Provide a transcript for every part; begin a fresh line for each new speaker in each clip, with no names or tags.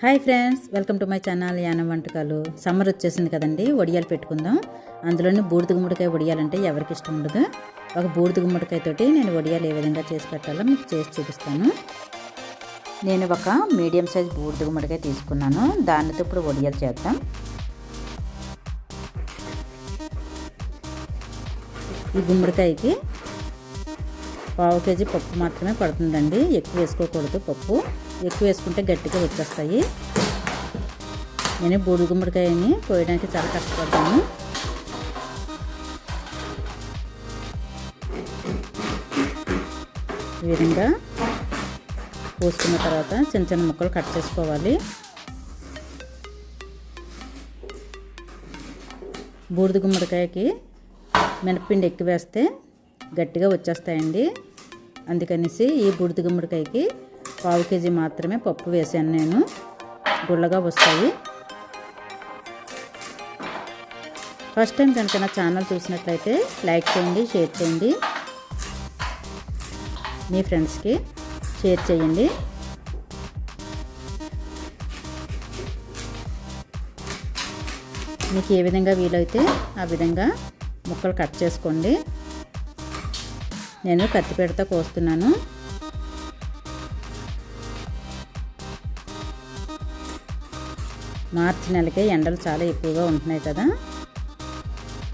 Hi friends welcome to my channel Yanam వంటకాలు. Summer వచ్చేసింది కదండి వడియాలు పెట్టుకుందాం. అందులోని బూడిద గుమ్మడికాయ వడియాలంటే ఎవరికి ఇష్టం ఉండదు. ఒక బూడిద గుమ్మడికాయతోటి నేను వడియాలు ఏ విధంగా చేసి పెట్టాలో మీకు చేసి చూపిస్తాను. నేను ఒక మీడియం సైజ్ బూడిద గుమ్మడికాయ తీసుకున్నాను. దానితో ఇప్పుడు వడియాలు చేద్దాం. ఈ గుమ్మడికాయకి పావు కేజీ పప్పు మాత్రమే పడుతుందండి. ఎక్కువ వేసుకోకూడదు పప్పు. ఎక్కువ వేసుకుంటే గట్టిగా వచ్చేస్తాయి. నేను బూడి గుమ్మడికాయని కోయడానికి చాలా కష్టపడతాను ఈ విధంగా పోసుకున్న తర్వాత చిన్న చిన్న ముక్కలు కట్ చేసుకోవాలి. బూడిద గుమ్మడికాయకి మినప్పిండి ఎక్కువ వేస్తే గట్టిగా వచ్చేస్తాయండి. అందుకనేసి ఈ బూడిద గుమ్మడికాయకి పావు కేజీ మాత్రమే పప్పు వేసాను నేను. గుళ్ళగా వస్తాయి. ఫస్ట్ టైం కనుక నా ఛానల్ చూసినట్లయితే లైక్ చేయండి షేర్ చేయండి. మీ ఫ్రెండ్స్కి షేర్ చేయండి. మీకు ఏ విధంగా వీలైతే ఆ విధంగా ముక్కలు కట్ చేసుకోండి. నేను కత్తిపీడతో కోస్తున్నాను. మార్చి నెలకే ఎండలు చాలా ఎక్కువగా ఉంటున్నాయి కదా.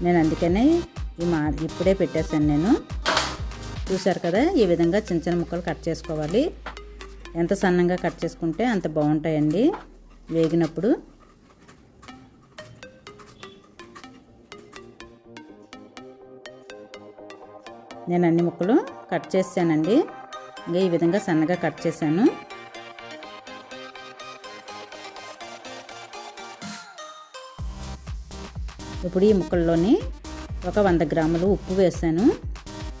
నేను అందుకనే ఈ మా ఇప్పుడే పెట్టేశాను నేను. చూశారు కదా ఈ విధంగా చిన్న చిన్న ముక్కలు కట్ చేసుకోవాలి. ఎంత సన్నంగా కట్ చేసుకుంటే అంత బాగుంటాయండి వేగినప్పుడు. నేను అన్ని ముక్కలు కట్ చేశానండి. ఇంకా ఈ విధంగా సన్నగా కట్ చేశాను. ఇప్పుడు ఈ ముక్కల్లోని ఒక వంద గ్రాములు ఉప్పు వేసాను.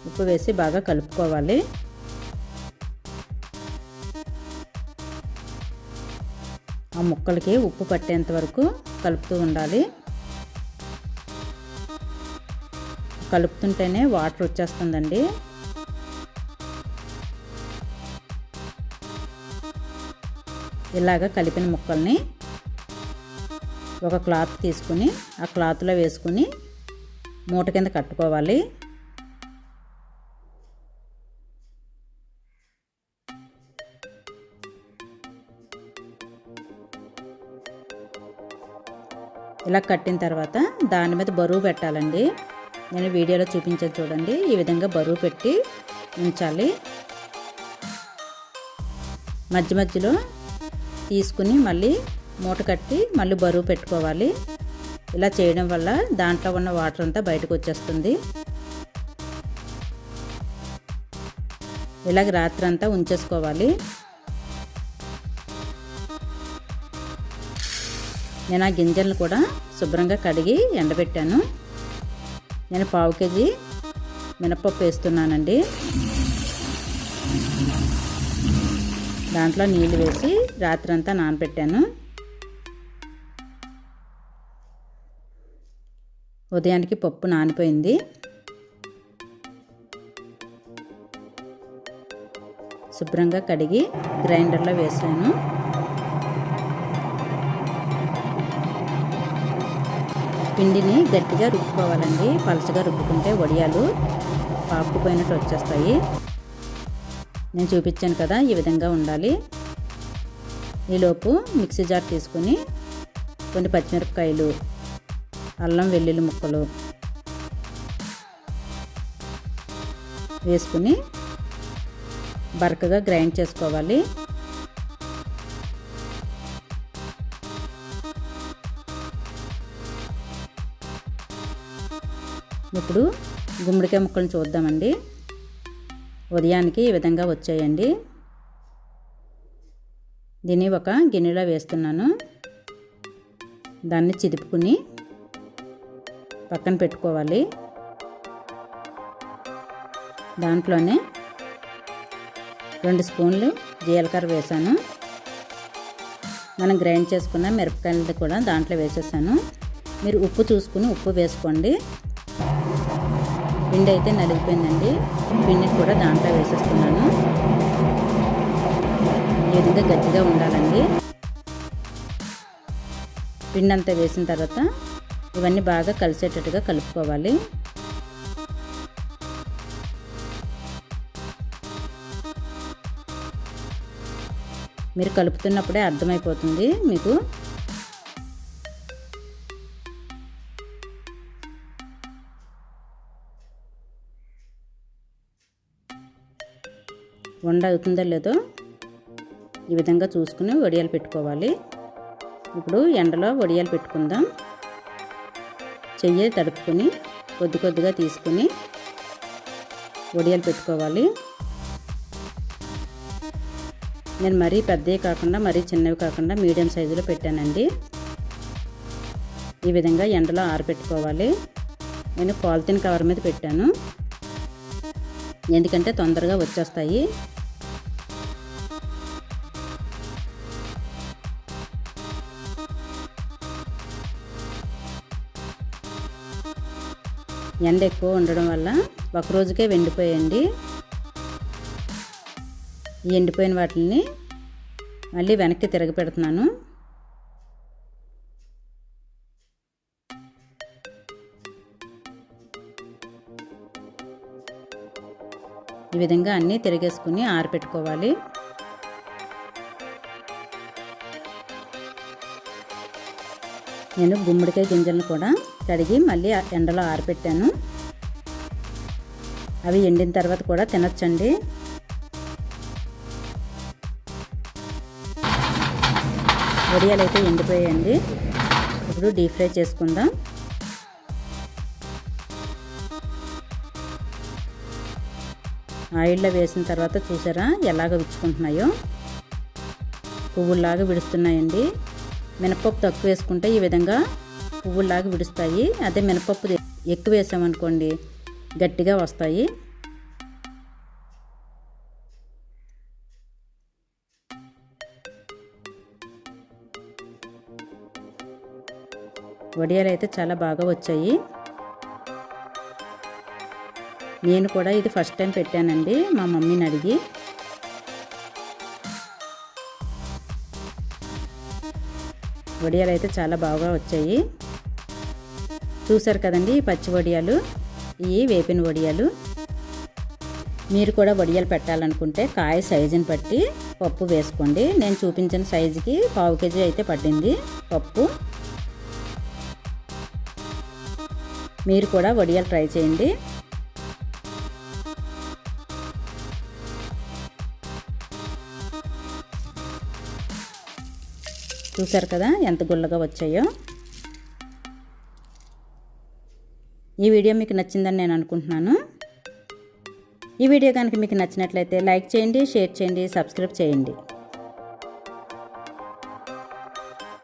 ఉప్పు వేసి బాగా కలుపుకోవాలి. ఆ ముక్కలకి ఉప్పు పట్టేంత వరకు కలుపుతూ ఉండాలి. కలుపుతుంటేనే వాటర్ వచ్చేస్తుందండి. ఇలాగ కలిపిన ముక్కల్ని ఒక క్లాత్ తీసుకుని ఆ క్లాత్లో వేసుకుని మూట కింద కట్టుకోవాలి. ఇలా కట్టిన తర్వాత దాని మీద బరువు పెట్టాలండి. నేను వీడియోలో చూపించాను చూడండి. ఈ విధంగా బరువు పెట్టి ఉంచాలి. మధ్య మధ్యలో తీసుకుని మళ్ళీ మూట కట్టి మళ్ళీ బరువు పెట్టుకోవాలి. ఇలా చేయడం వల్ల దాంట్లో ఉన్న వాటర్ అంతా బయటకు వచ్చేస్తుంది. ఇలాగ రాత్రి అంతా ఉంచేసుకోవాలి. నేను ఆ గింజలను కూడా శుభ్రంగా కడిగి ఎండబెట్టాను. నేను పావు కేజీ మినపప్పు వేస్తున్నానండి. దాంట్లో నీళ్ళు వేసి రాత్రంతా నానబెట్టాను. ఉదయానికి పప్పు నానిపోయింది. శుభ్రంగా కడిగి గ్రైండర్లో వేసాను పిండిని గట్టిగా రుబ్బుకోవాలండి. పలచగా రుబ్బుకుంటే వడియాలు పాపుకుపోయినట్టు వచ్చేస్తాయి. నేను చూపించాను కదా ఈ విధంగా ఉండాలి. ఈలోపు మిక్సీ జార్ తీసుకుని కొన్ని పచ్చిమిరపకాయలు అల్లం వెల్లుల్లి ముక్కలు వేసుకుని బరకగా గ్రైండ్ చేసుకోవాలి. ఇప్పుడు గుమ్మడికాయ ముక్కలను చూద్దామండి. ఉదయానికి ఈ విధంగా వచ్చాయండి. దీన్ని ఒక గిన్నెలో వేస్తున్నాను. దాన్ని చిదుపుకుని పక్కన పెట్టుకోవాలి. దాంట్లోనే రెండు స్పూన్లు జీలకర్ర వేసాను. మనం గ్రైండ్ చేసుకున్న మిరపకాయలది కూడా దాంట్లో వేసేసాను. మీరు ఉప్పు చూసుకుని ఉప్పు వేసుకోండి. పిండి అయితే నలిగిపోయిందండి. పిండిని కూడా దాంట్లో వేసేస్తున్నాను. ఈ విధంగా గట్టిగా ఉండాలండి. పిండి అంతా వేసిన తర్వాత ఇవన్నీ బాగా కలిసేటట్టుగా కలుపుకోవాలి. మీరు కలుపుతున్నప్పుడే అర్థమైపోతుంది మీకు. వండ అవుతుందో లేదో ఈ విధంగా చూసుకుని వడియాలు పెట్టుకోవాలి. ఇప్పుడు ఎండలో వడియాలు పెట్టుకుందాం. చెయ్యి తడుపుకొని కొద్ది కొద్దిగా తీసుకుని వడియాలు పెట్టుకోవాలి. నేను మరీ పెద్దవి కాకుండా మరీ చిన్నవి కాకుండా మీడియం సైజులో పెట్టానండి. ఈ విధంగా ఎండలో ఆరబెట్టుకోవాలి. నేను పాలిథిన్ కవర్ మీద పెట్టాను. ఎందుకంటే తొందరగా వచ్చేస్తాయి. ఎండ ఎక్కువ ఉండడం వల్ల ఒక రోజుకే వెండిపోయండి. ఈ ఎండిపోయిన వాటిని మళ్ళీ వెనక్కి తిరగ పెడుతున్నాను. ఈ విధంగా అన్నీ తిరిగేసుకుని ఆరబెట్టుకోవాలి నేను గుమ్మడికాయ గింజలను కూడా కడిగి మళ్ళీ ఎండలో ఆరబెట్టాను అవి ఎండిన తర్వాత కూడా తినొచ్చండి. వడియాలు అయితే ఎండిపోయాయండి. ఇప్పుడు డీప్ ఫ్రై చేసుకుందాం. ఆయిల్లో వేసిన తర్వాత చూసారా ఎలాగ విచ్చుకుంటున్నాయో? పువ్వుల్లాగా విడుస్తున్నాయండి. మినపప్పు తక్కువ వేసుకుంటే ఈ విధంగా పువ్వులాగా విడుస్తాయి. అదే మినపప్పు ఎక్కువ వేసామనుకోండి గట్టిగా వస్తాయి. వడియాలు అయితే చాలా బాగా వచ్చాయి. నేను కూడా ఇది ఫస్ట్ టైం పెట్టానండి మా మమ్మీని అడిగి. వడియాలు అయితే చాలా బాగా వచ్చాయి. చూసారు కదండి పచ్చి వడియాలు ఇవి వేపిన వడియాలు. మీరు కూడా వడియాలు పెట్టాలనుకుంటే కాయ సైజుని బట్టి పప్పు వేసుకోండి. నేను చూపించిన సైజుకి పావు కేజీ అయితే పడింది పప్పు. మీరు కూడా వడియాలు ట్రై చేయండి. చూసారు కదా ఎంత గుల్లగా వచ్చాయో? ఈ వీడియో మీకు నచ్చిందని నేను అనుకుంటున్నాను. ఈ వీడియో కనుక మీకు నచ్చినట్లయితే లైక్ చేయండి షేర్ చేయండి సబ్స్క్రైబ్ చేయండి.